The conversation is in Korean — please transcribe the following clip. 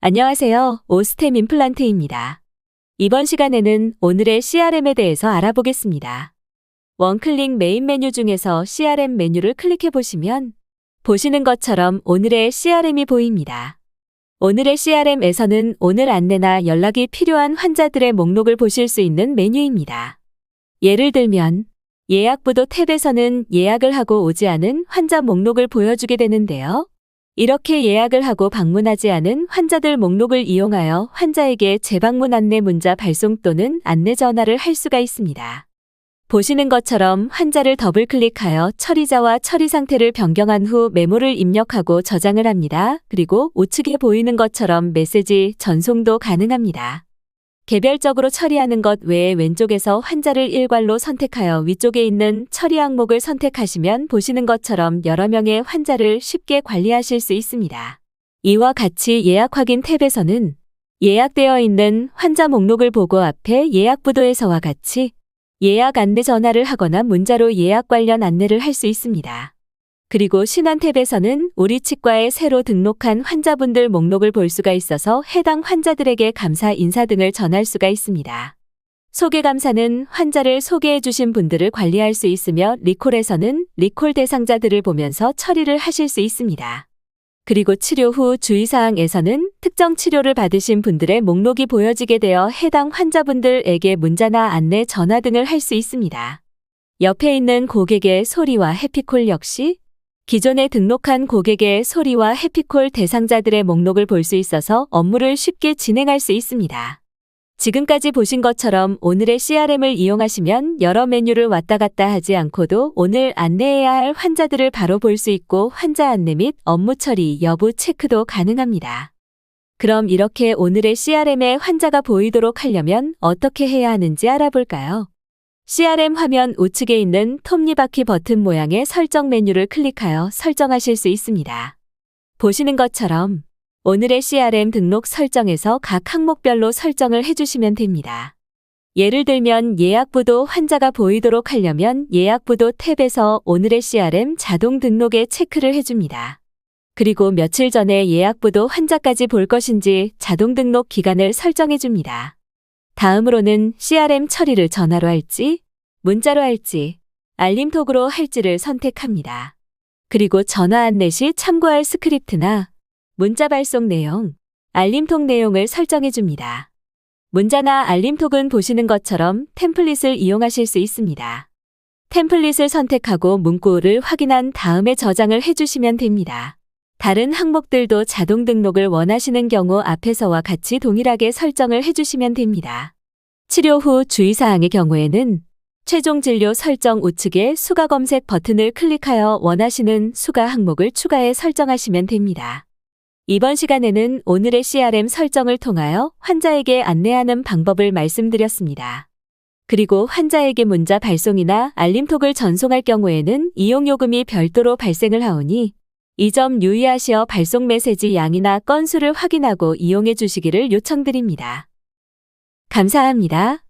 안녕하세요. 오스템 임플란트입니다. 이번 시간에는 오늘의 CRM에 대해서 알아보겠습니다. 원클릭 메인 메뉴 중에서 CRM 메뉴를 클릭해 보시면 보시는 것처럼 오늘의 CRM이 보입니다. 오늘의 CRM에서는 오늘 안내나 연락이 필요한 환자들의 목록을 보실 수 있는 메뉴입니다. 예를 들면 예약부도 탭에서는 예약을 하고 오지 않은 환자 목록을 보여주게 되는데요. 이렇게 예약을 하고 방문하지 않은 환자들 목록을 이용하여 환자에게 재방문 안내 문자 발송 또는 안내 전화를 할 수가 있습니다. 보시는 것처럼 환자를 더블 클릭하여 처리자와 처리 상태를 변경한 후 메모를 입력하고 저장을 합니다. 그리고 우측에 보이는 것처럼 메시지 전송도 가능합니다. 개별적으로 처리하는 것 외에 왼쪽에서 환자를 일괄로 선택하여 위쪽에 있는 처리 항목을 선택하시면 보시는 것처럼 여러 명의 환자를 쉽게 관리하실 수 있습니다. 이와 같이 예약 확인 탭에서는 예약되어 있는 환자 목록을 보고 앞에 예약 부도에서와 같이 예약 안내 전화를 하거나 문자로 예약 관련 안내를 할 수 있습니다. 그리고 신안 탭에서는 우리 치과에 새로 등록한 환자분들 목록을 볼 수가 있어서 해당 환자들에게 감사 인사 등을 전할 수가 있습니다. 소개 감사는 환자를 소개해 주신 분들을 관리할 수 있으며 리콜에서는 리콜 대상자들을 보면서 처리를 하실 수 있습니다. 그리고 치료 후 주의사항에서는 특정 치료를 받으신 분들의 목록이 보여지게 되어 해당 환자분들에게 문자나 안내 전화 등을 할 수 있습니다. 옆에 있는 고객의 소리와 해피콜 역시 기존에 등록한 고객의 소리와 해피콜 대상자들의 목록을 볼 수 있어서 업무를 쉽게 진행할 수 있습니다. 지금까지 보신 것처럼 오늘의 CRM을 이용하시면 여러 메뉴를 왔다 갔다 하지 않고도 오늘 안내해야 할 환자들을 바로 볼 수 있고 환자 안내 및 업무 처리 여부 체크도 가능합니다. 그럼 이렇게 오늘의 CRM에 환자가 보이도록 하려면 어떻게 해야 하는지 알아볼까요? CRM 화면 우측에 있는 톱니바퀴 버튼 모양의 설정 메뉴를 클릭하여 설정하실 수 있습니다. 보시는 것처럼 오늘의 CRM 등록 설정에서 각 항목별로 설정을 해주시면 됩니다. 예를 들면 예약부도 환자가 보이도록 하려면 예약부도 탭에서 오늘의 CRM 자동 등록에 체크를 해줍니다. 그리고 며칠 전에 예약부도 환자까지 볼 것인지 자동 등록 기간을 설정해줍니다. 다음으로는 CRM 처리를 전화로 할지, 문자로 할지, 알림톡으로 할지를 선택합니다. 그리고 전화 안내 시 참고할 스크립트나 문자 발송 내용, 알림톡 내용을 설정해 줍니다. 문자나 알림톡은 보시는 것처럼 템플릿을 이용하실 수 있습니다. 템플릿을 선택하고 문구를 확인한 다음에 저장을 해주시면 됩니다. 다른 항목들도 자동 등록을 원하시는 경우 앞에서와 같이 동일하게 설정을 해주시면 됩니다. 치료 후 주의사항의 경우에는 최종 진료 설정 우측에 수가 검색 버튼을 클릭하여 원하시는 수가 항목을 추가해 설정하시면 됩니다. 이번 시간에는 오늘의 CRM 설정을 통하여 환자에게 안내하는 방법을 말씀드렸습니다. 그리고 환자에게 문자 발송이나 알림톡을 전송할 경우에는 이용요금이 별도로 발생을 하오니 이 점 유의하시어 발송 메시지 양이나 건수를 확인하고 이용해 주시기를 요청드립니다. 감사합니다.